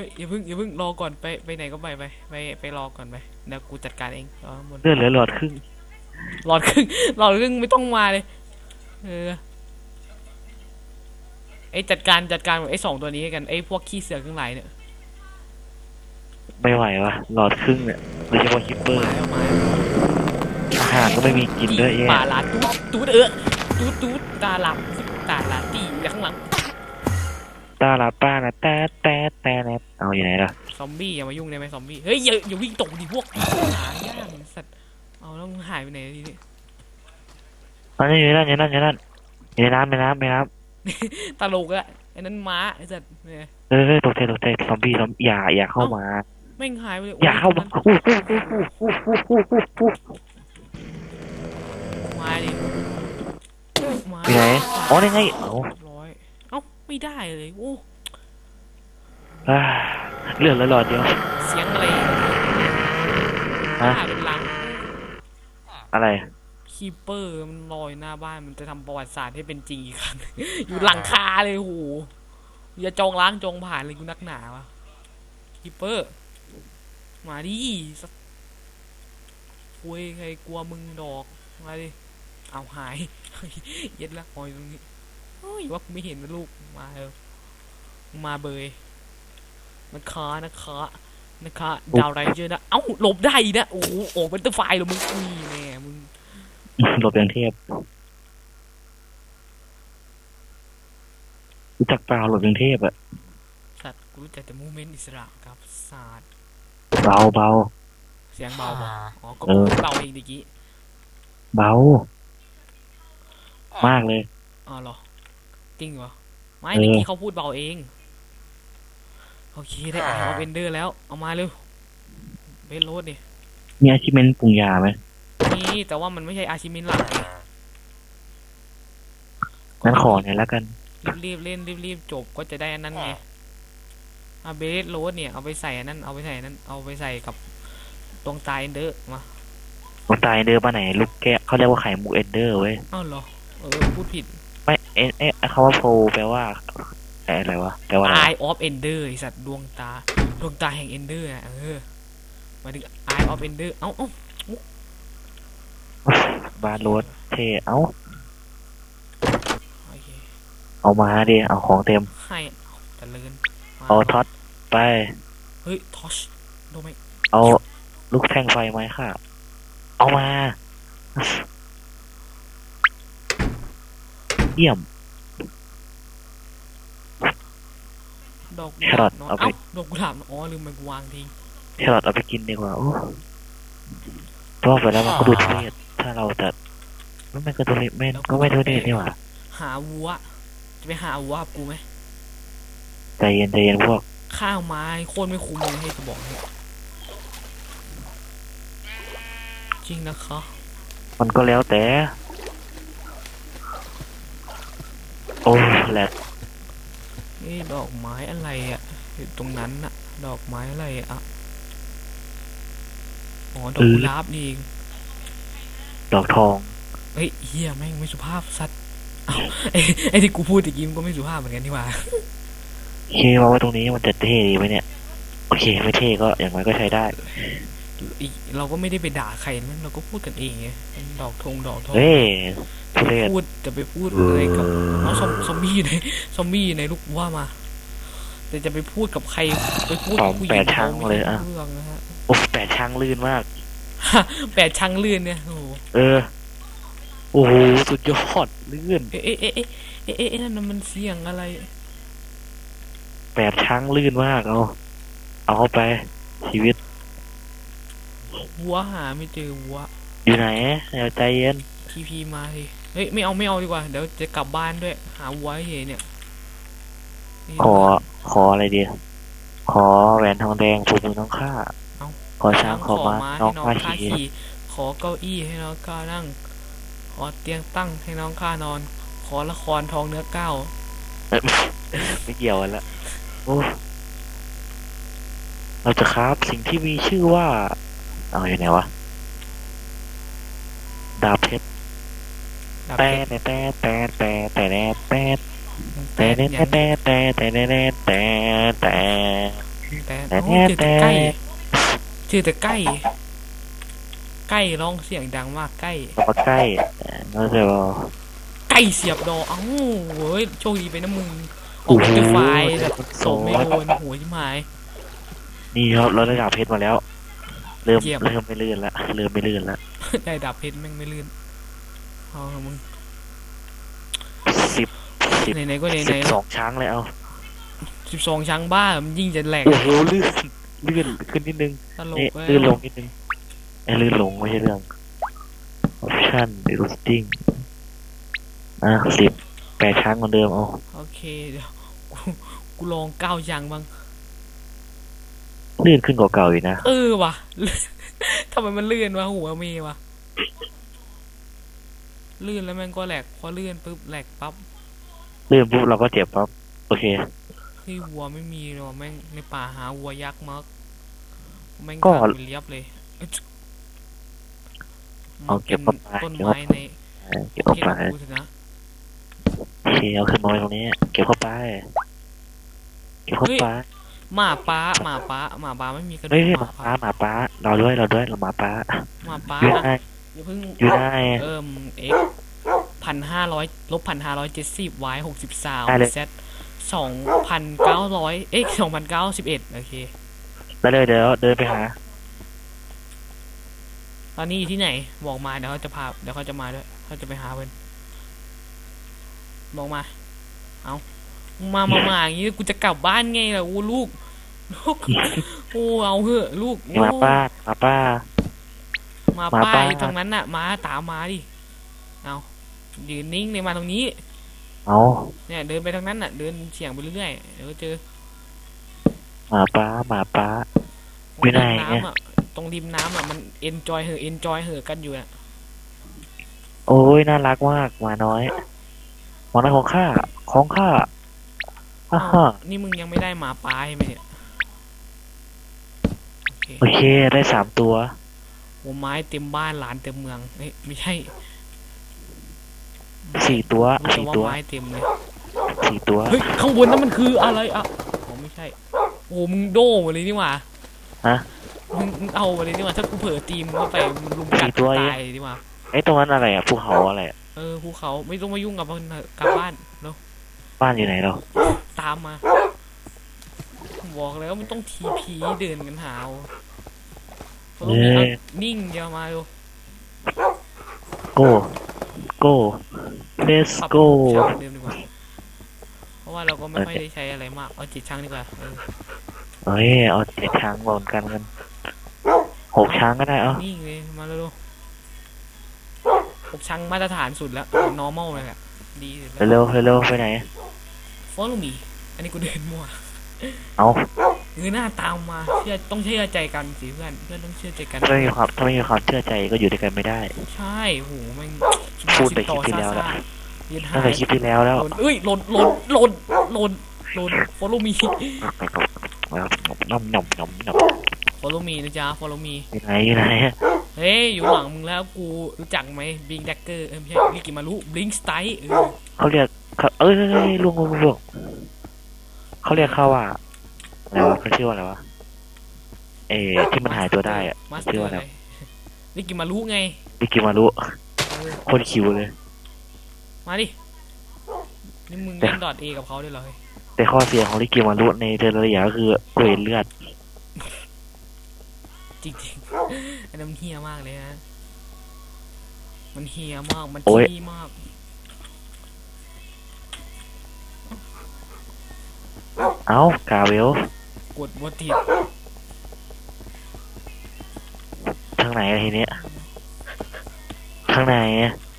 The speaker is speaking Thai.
ฮ้ยอย่าเพิ่งอย่าเพิ่งรอก่อนไปไปไหนก็ไปไปไปไปรอก่อนไปเดี๋ยวกูจัดการเองรอบนเลือดเหลือหลอดครึ่งรอครึ่งรอครึ่งไม่ต้องมาเลยเออไอ้จัดการจัดการไอ้สองตัวนี้กันไอ้พวกขี้เสือกทั้งหลายเนี่ยไม่ไหววะหลอดครึ่งเนี่ยโดยเฉพาะคิปเปอร์มาแล้วมาอาหารก็ไม่มีกินด้วยแย่ป่าลาตูดตูดเออตูดตูดตาหลับตาลา ตาลาป้านะแต่แต่แต่แนทเอาอยู่ไหนล่ะซอมบี้อย่ามายุ่งได้ไหมซอมบี้ เฮ้ยอย่าอย่าวิ่งตกดิพวกหายากสัตว์ เอาแล้วมึงหายไปไหนทีนี้อันนี้อยู่นั่นอยู่นั่นอยู่นั่นอยู่ในน้ำในน้ำในน้ตลกอะไอ้นั้นม้าไอ้สัตว์เนี่ยำเออเออตกใจตกใจซอมบี้ซอมอย่าอย่าเข้ามา แม่งหายไปเลยอย่าเข้ามาอู้อู้อู้อู้อู้อู้อู้อู้มาดิมาอยู่ไหนอ๋อนี่ไงเอา ไม่ได้เลยโอ้อ่าเลือดเหลือหลอดเดียว เสียงอะไรฮะหายเป็นลังอะไรคีเปอร์มันลอยหน้าบ้านมันจะทำประวัติศาสตร์ให้เป็นจริงอีกครั้งอยู่หลังคาเลยโหอย่าจองล้างจองผ่านเลยกูนักหนาวะคีเปอร์ มาดิสักคุยใครกลัวมึงดอกมาดิเอาหายเย็ดละหอยตรงนี้เฮ้ยว่ากูไม่เห็นนะลูก มาเออมาเบยนะคะนะคะนะคะดาวไรเจอร์นะเอ้าหลบได้อีกนะโอ้โหออกเป็นตัวไฟล์เหรอมึงนี่แน่มึงหลบอย่างเทพรู้จักเปล่าหลบอย่างเทพอะสัตว์กูรู้จักแต่มูเมนต์อิสระกับศาสตร์เบาเบาเสียงเบาปะอ๋อก็เออเบาเองตะกี้เบามากเลยอ๋อเหรอจริงเหรอ ไม่เออตะกี้เขาพูดเบาเอง โอเคได้ไอออฟเอนเดอร์แล้ว เอามาเร็วเบสโรดดิมีอาชีพเป็นปรุงยาไหมนี่แต่ว่ามันไม่ใช่อาชิมินหลักไงงั้นขอหน่อยแล้วกัน รีบๆเล่นรีบๆจบก็จะได้อันนั้นไงอาเบสโรดเนี่ยเอาไปใส่อันนั้นเอาไปใส่อันนั้นเอาไปใส่กับดวงตาเอนเดอร์มามันตายเดอร์ป่ะไหน ลูกแกะเขาเรียกว่าไข่มุกเอนเดอร์เว้ย อ้าวเหรอเออพูดผิด ไม่เอ็นเอ๊ะคำว่าโฟแปลว่าเอ๊ะอะไรวะแปลว่าอะไรวะ Eye of Ender ไอสัตว์ดวงตาดวงตาแห่ง Ender อะเออหมายถึง Eye of Ender เอ้าเอ้าบาโรสเท่เอ้าโอเคเอามาดิเอาของเต็ม ให้เอาเจริญมาเอาท็อตไป เฮ้ยทอชโดนไหมเอาลูกแท่งไฟไหมค่ะ เอามา เยี่ยม ดอกกุแคหรลาอบทนอนเอาไป เอ้าดอกกุหลาบอ๋อลืมมันวางทิ้ง แครอทเอาไปกินดีกว่าโอ้ตัวไปแล้วมันก็ดูทุเรศถ้าเราจะไม่ไม่ก็ทุเรศไม่ก็ไม่ทุเรศนี่หว่าหาวัว จะไปหาวัวกับกูไหมใจเย็นใจเย็นพวก ข้าวไม้โค่นไม่คุ้มเลยให้กูบอกให้จริงนะคะมันก็แล้วแต่ อ้แหลกนี่ดอกไม้อะไรอะอยู่ตรงนั้นน่ะ ดอกไม้อะไรอะอ๋อดอกกุหลาบนี่เองดอกทองเฮ้ยเฮียแม่งไม่สุภาพสัตว์เอ้าไอ้ไอ้ที่กูพูดตะกี้มันก็ไม่สุภาพเหมือนกันนี่หว่าเคมาไว้ตรงนี้มันจะเท่ดีไหมเนี่ย โอเค ไม่เท่ก็อย่างไรก็ใช้ได้อีก เราก็ไม่ได้ไปด่าใครนะเราก็พูดกันเองไงเป็นดอกทงดอกทองเฮ้ยทุเรศพูดจะไปพูดอะไรกับอ๋อซอมซอมบี้ในซอมบี้ในลูกว่ามาแต่จะไปพูดกับใครไปพูดกับผู้หญิงแปดช่างเลยอะเรื่องนะฮะโอ้แปดช่างลื่นมากแปดช่างเลื่อนเนี่ยโอ้โหเออโอ้โหสุดยอดลื่นเอ๊ะเอ๊ะเอ๊ะเอ๊ะเอ๊ะเอ๊ะเอ๊ะนั่นมันเสียงอะไร แปดช่างลื่นมากเอาเอาเข้าไปชีวิต วัวหาไม่เจอวัว อยู่ไหนเดี๋ยวใจเย็นทีพีมาสิเฮ้ยไม่เอาไม่เอาดีกว่า เดี๋ยวจะกลับบ้านด้วย หาวัวให้เห็นเนี่ยนี่ขอขออะไรดีขอแหวนทองแดงผูกมือน้องข้าเอ้าขอช้างขอม้าน้องข้าขี่ขี่ขอเก้าอี้ให้น้องข้านั่ง ขอเตียงตั้งให้น้องข้านอน ขอละครทองเนื้อเก้าไม่เกี่ยวกันละโอ้เราจะครับสิ่งที่มีชื่อว่า เอาอยู่ไหนวะ ดาบเพชรดาบแต่เพชรแต่แต่แต่แต่แต่แต่แปแต่ดแต่อย่างแต่แต่แต่แต่แต่แต่แต่แต่แต่โอ้ยเจอแต่แต่ใกล้เจอแต่ใกล้ ใกล้ร้องเสียงดังมากใกล้เรามาใกล้เราจะรอใกล้เสียบดอเอ้าเว้ยโชคดีไปนะมึงอโอ้อกโหเป็นไฟล์แบบโซโสมไม่โดนหัวชิบหายนี่ครับเราได้ดาบเพชรมาแล้ว เริ่มเยี่ยม เริ่มไม่ลื่นละเริ่มไม่ลื่นละได้ดาบเพชรแม่งไม่ลื่นเอาเถอะมึงสิบสิบไหนๆก็ไหนสิบๆสองช้างเลยเอาสิบสองช้างบ้ามันยิ่งจะแหลกโอ้โหลื่นลื่นขึ้นนิดนึงตลนี่กเลยลื่นลงนิดนึงไอ้ลื่นลงไม่ใช่เรื่อง option roasting อะสิบแปดช้างเหมือนเดิมเอาโอเคเดี๋ยวกูกูลองเก้าช้างบ้าง ลื่นขึ้นกว่าเก่าอีกนะ เออว่ะทำไมมันลื่นวะหัวเมย์วะลื่นแล้วแม่งก็แหลกพอลื่นปุ๊บแหลกปั๊บลื่นปุ๊บเราก็เจ็บปั๊บโอเคเฮ้ยวัวไม่มีเลยว่ะแม่งในป่าหาวัวยักษ์มักแม่งก็ทางเป็นเรียบเลยเอ้ยเอาเก็บมันเข้าไปต้นเก็บเข้าไม้ไปในเก็บประเข้าเทศไปกูเถอะนะโอเคเอาขึ้นมาไว้ตรงนี้ เก็บเข้าไป เก็บเข้าไป หมาป้าหมาป้าหมาป้าไม่มีกระดูเฮ้ยกหมาป้าหมาป้าเราด้วยเราด้วยเราหมาป้าหมาป้าอยู่ได้อย่าเพิ่งอยู่ได้เอิ่มเอ็กพันห้าร้อยลบพันห้าร้อยเจ็ดสิบวหกสิบสามได้เลยเซตสองพันเก้าร้อยเอ็กสองพันเก้าสิบเอ็ดโอเคแล้วเลยเดี๋ยวเดินไปหา ตอนนี้อยู่ที่ไหนบอกมาเดี๋ยวเขาจะพาเดี๋ยวเขาจะมาด้วยเขาจะไปหาเพื่อนบอกมา เอา มามามาอย่างงี้กูจะกลับบ้านไงล่ะอูลูกลูกโอ้เอาเหอะ ลูกหมาป้าหมาป้ามาหมาป้าป้าอยู่ตรงนั้นน่ะมาตามมาดิเอายืนนิ่งเลยมาตรงนี้ เอาเนี่ยเดินไปทางนั้นน่ะ เดินเฉียงไปเรื่อยๆเดี๋ยวก็เจอหมาป้าหมาป้าอยู่ไหนตรงริมน้ำอะตรงริมน้ำอะมันเอนจอยเหอะเอนจอยเหอะกันอยู่น่ะโอ้ยน่ารักมากหมาน้อยหมาน้อยของข้าของข้า ฮ่าฮ่านี่มึงยังไม่ได้หมาป้าใช่ไหมเนี่ยโอเคโอเค ได้สามตัวหัวไม้เต็มบ้านหลานเต็มเมืองเอ้ยไม่ใช่สี่ตัวรู้แต่สี่ว่าตัวไม้เต็มเลยสี่ตัว เฮ้ย ข้างบนนั้นมันคืออะไรอะอ๋อไม่ใช่ โอ้มึงโดมาเลยนี่หว่าฮะมึงมึงเอามาเลยนี่หว่าถ้ากูเผลอตีมงเข้าไปมึงลุมกัดสี่ตัวเองตายเลยนี่หว่าไอ้ตรงนั้นอะไรอะภูเขาอะไรอะเออภูเขาไม่ต้องมายุ่งกับมันเถอะกลับบ้านแล้ว บ้านอยู่ไหนเราตามมาบอกแล้วมันต้องทีพีเดินกันหาวเพราะต้องมีเอานิ่งอย่ามาดูโกโก let's ปรับ go ช่างเดิมดีกว่า เพราะว่าเราก็ไม่ค่อยได้ใช้อะไรมากเอาจิตช่างดีกว่าเออเฮ้ยเอาเจ็ดช้างบนกันกันหกช้างก็ได้เอ้านิ่งเลยมาแล้วดูพวกช่างมาตรฐานสุดแล้ว normal เลยแหละดีสุดแล้ว เร็วๆเร็วๆไปไหน follow me อันนี้กูเดินมั่วเอาเออหน้าตามมาเชื่อต้องเชื่อใจกันสิเพื่อนเพื่อนต้องเชื่อใจกัน ถ้าไม่มีความถ้าไม่มีความเชื่อใจก็อยู่ด้วยกันไม่ได้ ใช่โหแม่งพูดไปคลิปที่แล้วแล้วซ่าๆเย็นหาตั้งแต่ยคลิปที่แล้วแล้วหล่นเอ้ยหล่นหล่นหล่นหล่นหล่น follow me น้ำน้ำน้ำน้ follow me นะจ๊ะ follow me ำอยู่ไหนอยู่ไหนเฮ้ยอยู่หลังมึงแล้วกูรู้จักไหม Blink Dagger เออไม่ใช่ลิกิมารุ Blink Style เออเขาเรียก เขาเอ้ยเอ้ยเอ้ยลุงลุงลุงเขาเรียกเขาว่าอะไรวะเขาชื่อว่าอะไรวะเออที่มันหายตัวได้อะมาสชื่เตออว่าร์อะไรอะไรลิกิมารุไงลิกิมารุเออโคตรคิวเลย มาดิ นี่มึงแต่เล่นดอทเอกับเขาด้วยเหรอเฮ้ยแต่ข้อเสียของลิกิมารุในเทอร์เรียก็คือเกรดเลือด จริงๆ อันนั้นมันเฮียมากเลยนะ มันเฮียมาก มันโอ้ยขี้มาก เอ้ากาเวลกดวัตถิดทางไหนอะทีเนี้ยทางไหนอะ